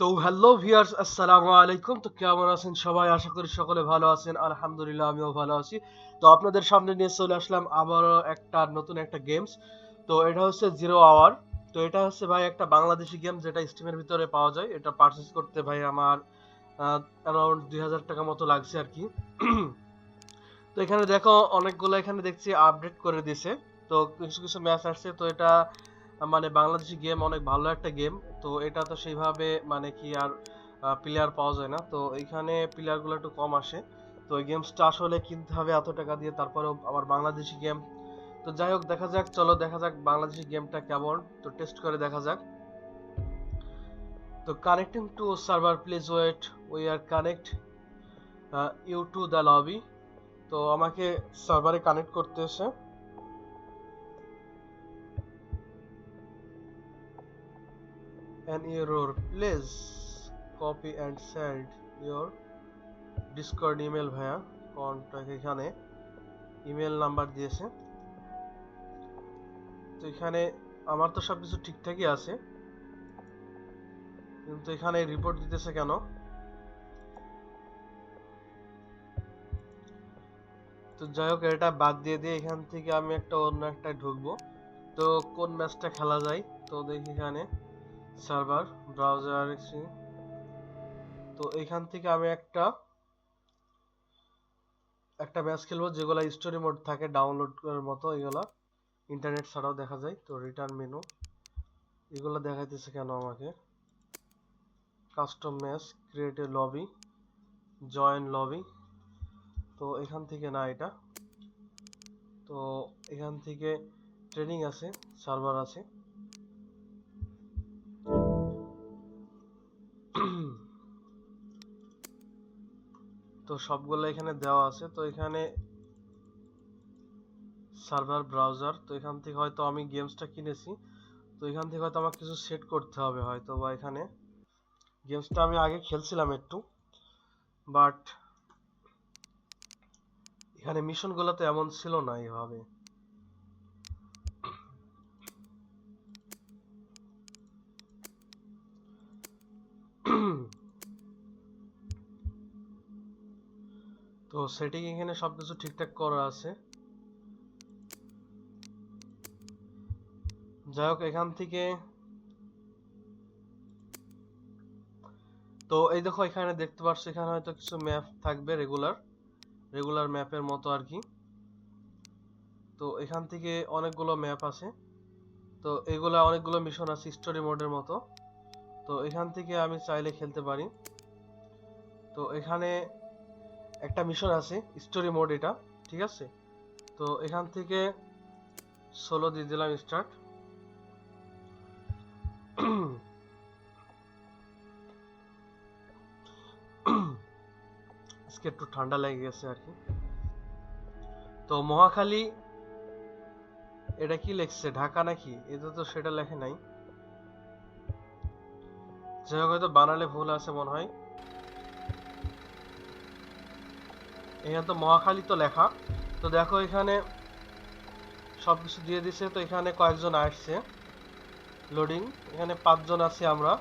তো hello viewers, আসসালামু আলাইকুম। তো কেমন আছেন সবাই? আশা করি সকলে ভালো আছেন। আলহামদুলিল্লাহ, আমিও ভালো আছি। তো আপনাদের সামনে নিয়ে চলে আসলাম আবারও একটা নতুন একটা গেমস তো এটা হচ্ছে জিরো আওয়ার তো এটা হচ্ছে ভাই একটা বাংলাদেশি গেম যেটা স্টিমের ভিতরে পাওয়া যায়। এটা পারচেজ করতে ভাই আমার অ্যারাউন্ড দুই হাজার টাকা মতো লাগছে আর কি। তো এখানে দেখো অনেকগুলো এখানে দেখছি আপডেট করে দিছে। তো কিছু কিছু ম্যাচ আসছে। তো এটা মানে বাংলাদেশি গেম অনেক ভালো একটা গেম তো এটা তো সেইভাবে মানে কি আর প্লেয়ার পাওয়া যায় না। তো এখানে প্লেয়ারগুলো একটু কম আসে। তো এই গেমসটা আসলে কিনতে হবে এত টাকা দিয়ে, তারপরেও আবার বাংলাদেশি গেম তো যাই হোক, দেখা যাক, চলো দেখা যাক বাংলাদেশি গেমটা কেমন। তো টেস্ট করে দেখা যাক। তো connecting to server please wait we are connect you to the lobby তো আমাকে সার্ভারে কানেক্ট করতে এসে an error. Please copy and send your discord email ভাইয়া। কন্টাক্ট এখানে ইমেল নাম্বার দিয়েছে। তো এখানে আমার তো সবকিছু ঠিকঠাকই আছে। কিন্তু এখানে রিপোর্ট দিতেছে কেন? তো যাই হোক, এটা বাদ দিয়ে দিয়ে এখান থেকে আমি একটা অন্য একটা ঢুকবো। তো কোন ম্যাচটা খেলা যায়? তো দেখি এখানে। সার্ভার, ব্রাউজার তো এখান থেকে আমি একটা একটা ম্যাচ খেলব যেগুলো স্টোরি মোড থাকে ডাউনলোড করার মতো, এগুলা ইন্টারনেট ছাড়াও দেখা যায়। তো রিটার্ন মেনু এগুলো দেখাইতেছে কেন আমাকে? Custom match create a lobby join lobby তো এখান থেকে না এটা। তো এখান থেকে ট্রেনিং আছে, সার্ভার আছে। তো সবগুলো এখানে দেওয়া আছে। তো এখানে সার্ভার ব্রাউজার, তো এখান থেকে হয়তো আমি গেমসটা কিনেছি। তো এখান থেকে হয়তো আমার কিছু সেট করতে হবে হয়তো বা এখানে। গেমসটা আমি আগে খেলছিলাম একটু বাট এখানে মিশনগুলো তো এমন ছিল না এইভাবে সেটিং এখানে সবকিছু ঠিকঠাক করা আছে। যাই হোক এখান থেকে তো এই দেখো, এখানে দেখতে পাচ্ছ এখানে হয়তো কিছু ম্যাপ থাকবে রেগুলার রেগুলার ম্যাপের মতো আর কি। তো এখান থেকে অনেকগুলো ম্যাপ আছে। তো এগুলা অনেকগুলো মিশন আছে স্টোরি মোডের মতো। তো এখান থেকে আমি চাইলে খেলতে পারি। তো এখানে একটা মিশন আছে স্টোরি মোড এটা, ঠিক আছে? তো এখান থেকে ষোলো দিয়ে দিলাম স্টার্ট আজকে একটু ঠান্ডা লেগে গেছে আর কি। তো মহাখালী, এটা কি লেখছে? ঢাকা নাকি? এটা তো সেটা লেখে নাই। যাই হোক, হয়তো বানালে ভুল আছে মনে হয়। এখানে তো মহাখালী তো লেখা। তো দেখো এখানে সবকিছু দিয়ে দিছে। তো এখানে কয়েকজন আসছে। লোডিং এখানে পাঁচজন আছি আমরা।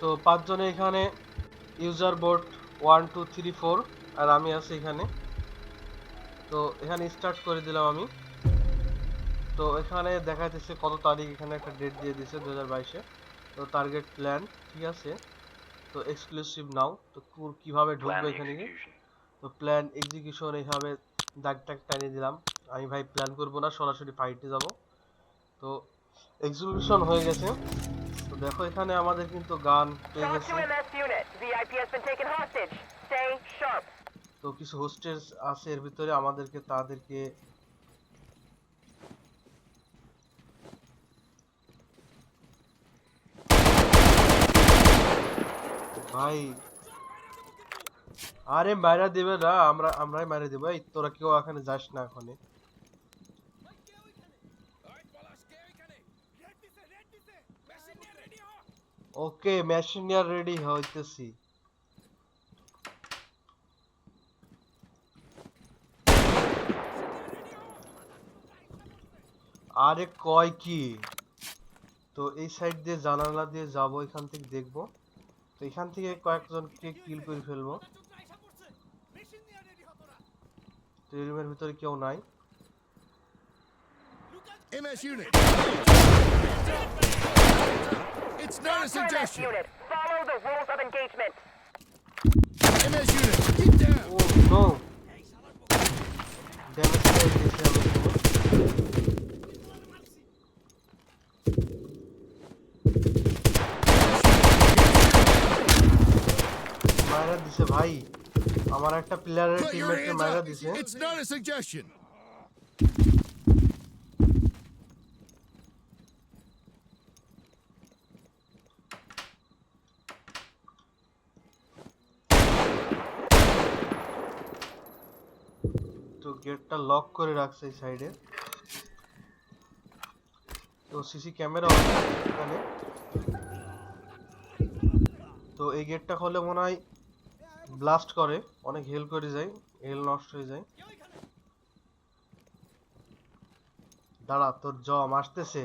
তো পাঁচজনে এখানে user board one two three four আর আমি আছি এখানে। তো এখানে স্টার্ট করে দিলাম আমি। তো এখানে দেখাইতেছে কত তারিখ এখানে একটা ডেট দিয়ে দিছে দু হাজার বাইশে। তো টার্গেট প্ল্যান ঠিক আছে? তো এক্সক্লুসিভ নাও তো কীভাবে ঢুকবে এখানে তো প্ল্যান এক্সিকিউশন এইভাবে দাগ টাগ টানিয়ে দিলাম। আমি ভাই প্ল্যান করব না সরাসরি ফাইটে যাব। তো এক্সিকিউশন হয়ে গেছে। তো দেখো এখানে আমাদের কিন্তু গান পেয়ে গেছে. তো কিছু হোস্টেজ আছে এর ভিতরে আমাদেরকে তাদেরকে ভাই। আরে মারা দেবে না, আমরা, আমরাই মারা দেবো। এই তোরা কেউ এখানে যাস না এখানে ওকে মেশিনিয়ার রেডি হইতেছি। আরে কয় কি? তো এই সাইড দিয়ে জানালা দিয়ে যাব, এখান থেকে দেখব। তো এখান থেকে কয়েকজনকে কিল করে ফেলবো তো এই রুমের ভিতরে কেউ নাই MS unit. It's not a After MS suggestion. unit, follow the rules of engagement. MS unit, get down. O no damage আমার একটা প্লেয়ারের Put your টিমমেটকে hands মায়েরা up. দিছে It's not a suggestion. তো গেটটা লক করে রাখছে এই সাইডে তো সিসি ক্যামেরা এখানে তো এই গেটটা খুলে মনে হয় ব্লাস্ট করে অনেক হেল করে যায় হেল নষ্ট হয়ে যায়। দাঁড়া তোর জম আসতেছে।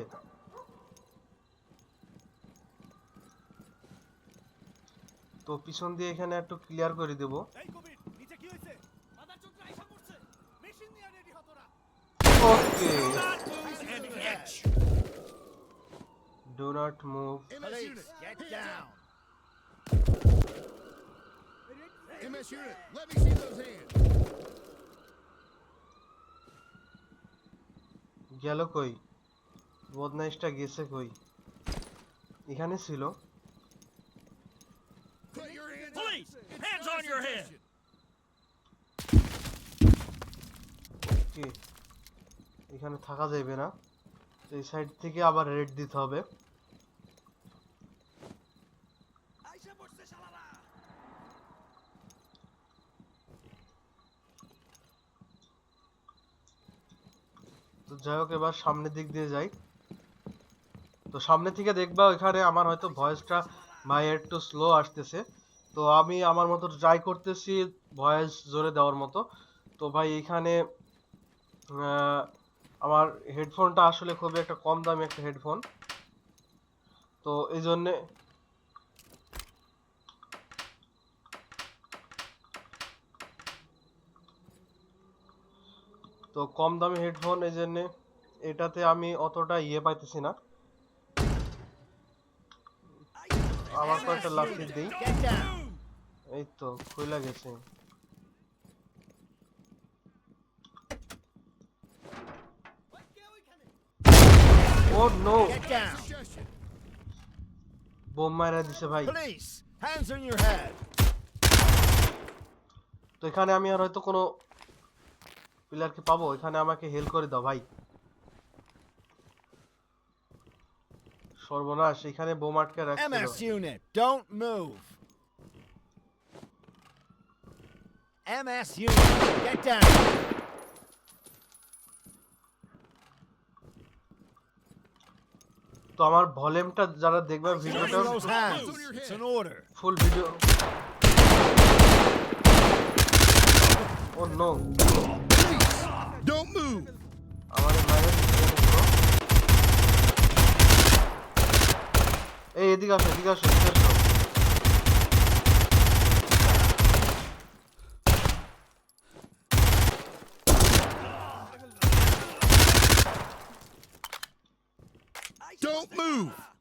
তো পিছন দিয়ে এখানে একটু ক্লিয়ার করে দেবো। এই কবির নিচে কি হয়েছে মাদার চোখটা আইসা পড়ছে মেশিন নিয়ে রেডি হতো না okay and catch do not move MS গেল কই? বদনাইশটা গেছে কই? এখানে ছিল। এখানে থাকা যাইবে না। এই সাইড থেকে আবার রেড দিতে হবে। যাই হোক, এবার সামনের দিক দিয়ে যাই। তো সামনে থেকে দেখবা ওইখানে আমার হয়তো ভয়েসটা ভাই একটু স্লো আসতেছে। তো আমি আমার মতো ট্রাই করতেছি ভয়েস জোরে দেওয়ার মতো। তো ভাই, এখানে আমার হেডফোনটা আসলে খুবই একটা কম দামি একটা হেডফোন তো এই জন্যে তো কম দামি হেডফোন এই জন্যে এটাতে আমি অতটা ইয়ে পাইতেছি না। আমার কয়েকটা লাফি দিই। এই তো খুইলা গেছে। ও নো। বোম মারা দিছে ভাই। তো এখানে আমি আর হয়তো কোনো প্লেয়ারকে পাবো এখানে আমাকে হেল্প করে দাও ভাই। সর্বনাশ এখানে বোম আটকে রাখছিল। MS unit don't move. MS unit get down. তো আমার ভলিউমটা যারা দেখবে Show ভিডিওটা those hands it's an order. Full video oh no Please, don't move. আমার বাইরে এই এদিকে আসো এদিকে আসো এদিকে আসো Don't move.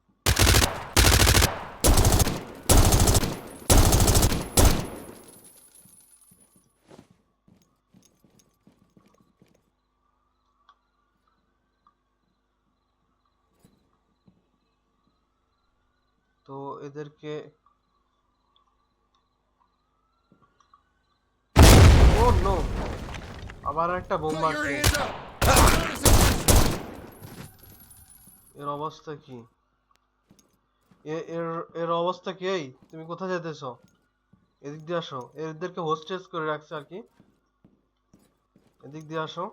তো এদেরকে ও নো। আবার একটা বোম মারছে. এর অবস্থা কি? এর এর অবস্থা কি এই? তুমি কোথায় যেতেছো? এদিক দিয়ে আসো। এদেরকে হোস্টেজ করে রাখছে আর কি। এদিক দিয়ে আসো।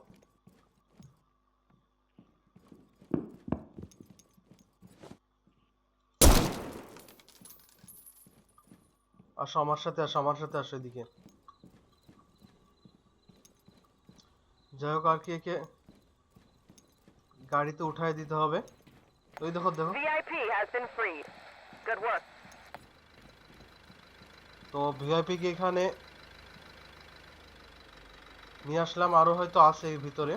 আসো আমার সাথে আসো আমার সাথে আসো এদিকে। যাই হোক আর কি একে গাড়িতে উঠায় দিতে হবে। ওই দেখো দেখো. তো ভিআইপি কে এখানে নিয়ে আসলাম। আরও হয়তো আছে এর ভিতরে।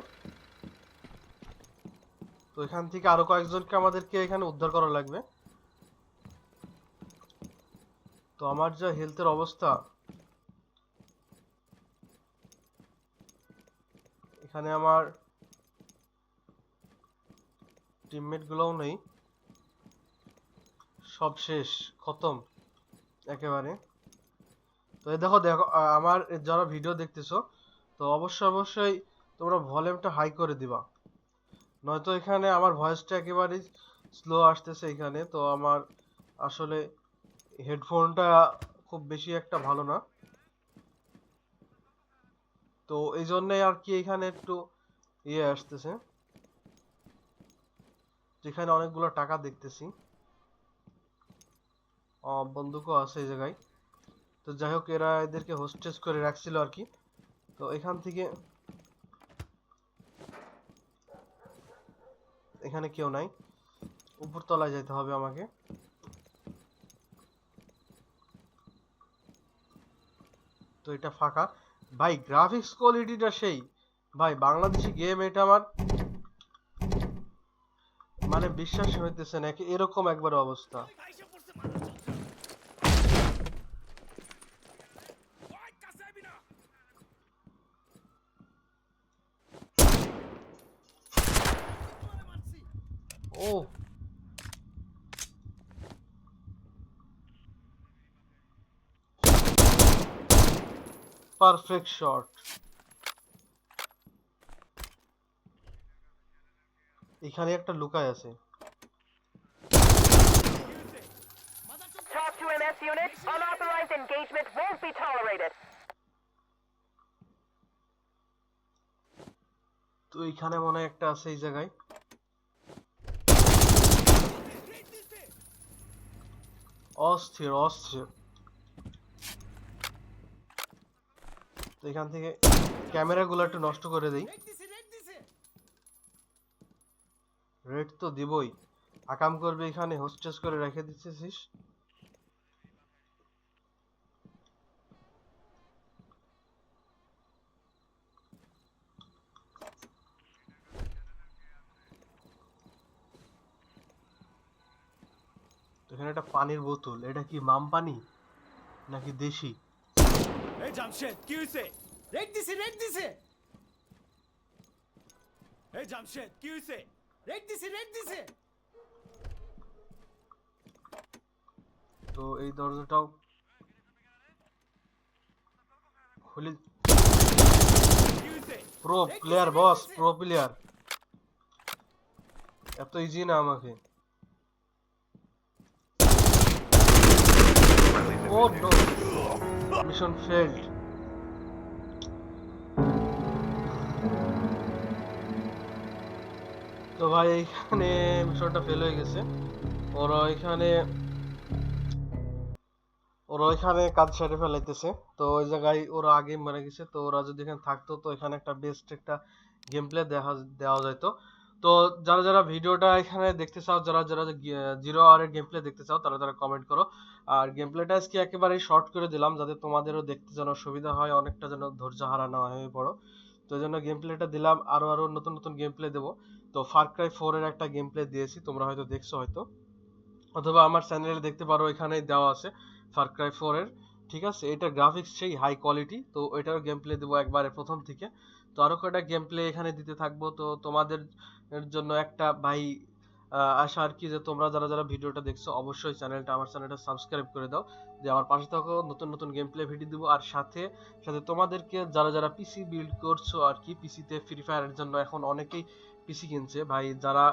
তো এখান থেকে আরও কয়েকজনকে আমাদেরকে এখানে উদ্ধার করা লাগবে। তো আমার যা হেলথের অবস্থা। এখানে আমার টিমমেট গুলোও নেই। সব শেষ, খতম, একেবারে। তো এই দেখো দেখো আমার যারা ভিডিও দেখতেছো, তো অবশ্যই অবশ্যই তোমরা ভলিউমটা হাই করে দিবা। নয়তো এখানে আমার ভয়েসটা একেবারেই স্লো আসতেছে এখানে, তো আমার আসলে হেডফোনটা খুব বেশি একটা ভালো না। তো এই জন্যই আর কি এখানে একটু ইয়ে আসতেছে। যেখানে অনেকগুলো টাকা দেখতেছি। বন্দুকও আছে এই জায়গায়। তো যাই হোক, এরা এদেরকে হোস্টেজ করে রাখছিল আর কি। তো এখান থেকে এখানে কেউ নাই। উপরতলায় যেতে হবে আমাকে। এটা ফাঁকা। ভাই গ্রাফিক্স কোয়ালিটিটা সেই। ভাই, বাংলাদেশি গেম এটা আমার মানে বিশ্বাস হইতেছে না। এরকম একবার অবস্থা আইসা পড়ছে মাদার চোদরা ওই কাছে আইবি না তোরে মারছি ও পারফেক্ট শট এখানে একটা লুকায় আছে মাদার চোদরা Talk to MS unit. Unauthorized engagement won't be tolerated. তো এখানে মনে হয় একটা আছে এই জায়গায় রেড দিছে অস্থির অস্থির তো এখান থেকে ক্যামেরাগুলো একটু নষ্ট করে দেই। রেড তো দিবই। আকাম করবে এখানে হোস্টেস করে রেখে দিচ্ছিস এখানে একটা পানির বোতল এটা কি মাম পানি নাকি দেশি? এই জামশেদ কি হইছে রেড দিছে রেড দিছে এই জামশেদ কি হইছে রেড দিছে রেড দিছে তো এই দরজাটাও খুলি কি হইছে pro player boss pro player এত ইজি না আমাকে ও নো মিশন ফেল্ড তো ভাই এইখানে মিশনটা ফেল হয়ে গেছে। ওরা এখানে, ওরা ওইখানে কাজ সেরে ফেলাইতেছে। তো ওই জায়গায় ওরা আগে মারা গেছে। তো ওরা যদি এখানে থাকতো, তো এখানে একটা বেস্ট একটা গেম প্লে দেখা, দেওয়া যেত তো যারা যারা ভিডিওটা এখানে দেখতে চাও, যারা যারা জিরো আওয়ারের গেম প্লে দেখতে চাও, তারা তারা কমেন্ট করো। আর গেম প্লেটা আজকে একেবারে শর্ট করে দিলাম, যাতে তোমাদেরও দেখতে যেন সুবিধা হয়, অনেকটা যেন ধৈর্য হারা না হয়ে পড়ো। তো এই জন্য গেম প্লেটা দিলাম, আরও আরও নতুন নতুন গেম প্লে দেবো। তো ফার ক্রাই ফোর এর একটা গেম প্লে দিয়েছি, তোমরা হয়তো দেখছ হয়তো। অথবা আমার চ্যানেলে দেখতে পারো এখানে দেওয়া আছে ফার ক্রাই ফোর এর। ঠিক আছে, এটা গ্রাফিক্স সেই হাই কোয়ালিটি তো ওইটার গেম প্লে দেবো একবারে প্রথম থেকে। তো আরও কয়টা গেম প্লে এখানে দিতে থাকব, তো তোমাদের এর জন্য একটা ভাই আশা আর কি যে তোমরা যারা যারা ভিডিওটা দেখছ, অবশ্যই চ্যানেলটা, আমার চ্যানেলটা সাবস্ক্রাইব করে দাও। যে আমার পাশে থাকো, নতুন নতুন গেম প্লে ভিডিও দিব, আর সাথে সাথে তোমাদেরকে যারা যারা পিসি বিল্ড করছ আর কি পিসিতে ফ্রি ফায়ারের জন্য এখন অনেকেই পিসি কিনছে। ভাই, যারা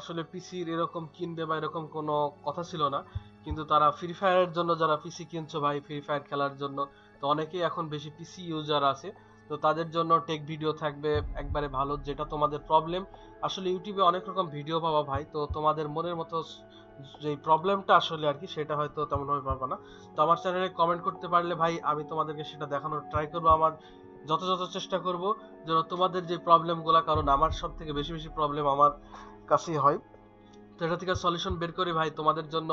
আসলে পিসির এরকম কিনবে বা এরকম কোনো কথা ছিল না, কিন্তু তারা ফ্রি ফায়ারের জন্য যারা পিসি কিনছো, ভাই ফ্রি ফায়ার খেলার জন্য, তো অনেকেই এখন বেশি পিসি ইউজার আছে। তো তাদের জন্য টেক ভিডিও থাকবে একবারে ভালো, যেটা তোমাদের প্রবলেম আসলে ইউটিউবে অনেক রকম ভিডিও পাবা ভাই, তো তোমাদের মনের মতো যে প্রবলেমটা আসলে আর কি, সেটা হয়তো তেমন ভাবে পারবা না। তো আমার চ্যানেলে কমেন্ট করতে পারলে ভাই, আমি তোমাদেরকে সেটা দেখানোর ট্রাই করব। আমার যথাযথ চেষ্টা করব যেন তোমাদের যে প্রবলেমগুলো কারণ আমার সব থেকে বেশি বেশি প্রবলেম আমার কাছেই হয়। তো এটা থেকে সলিউশন বের করে ভাই, তোমাদের জন্য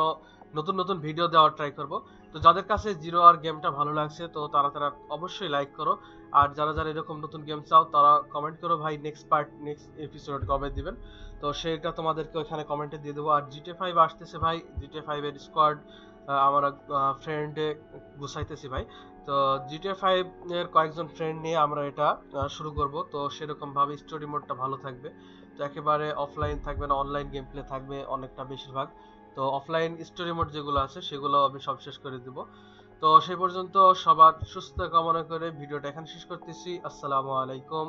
নতুন নতুন ভিডিও দেওয়ার ট্রাই করব। তো যাদের কাছে জিরো আর গেমটা ভালো লাগছে, তো তারা তারা অবশ্যই লাইক করো। আর যারা যারা এরকম নতুন গেম চাও, তারা কমেন্ট করো ভাই নেক্সট পার্ট নেক্সট এপিসোড কবে দিবেন? তো সেটা তোমাদেরকে ওখানে কমেন্টে দিয়ে দেবো। আর জিটে ফাইভ আসতেছে ভাই জিটে ফাইভ এর স্কোয়াড আমরা ফ্রেন্ডে গুছাইতেছি ভাই। তো জিটিএ ফাইভ এর কয়েকজন ফ্রেন্ড নিয়ে আমরা এটা শুরু করব। তো সেরকম ভাবে স্টোরি মোডটা ভালো থাকবে। তো একেবারে অফলাইন থাকবে না অনলাইন গেম প্লে থাকবে অনেকটা বেশিরভাগ। তো অফলাইন স্টোরি মোড যেগুলো আছে সেগুলো আমি সব শেষ করে দিব। তো সেই পর্যন্ত সবার সুস্থ কামনা করে ভিডিওটা এখানে শেষ করতেছি। আসসালামু আলাইকুম।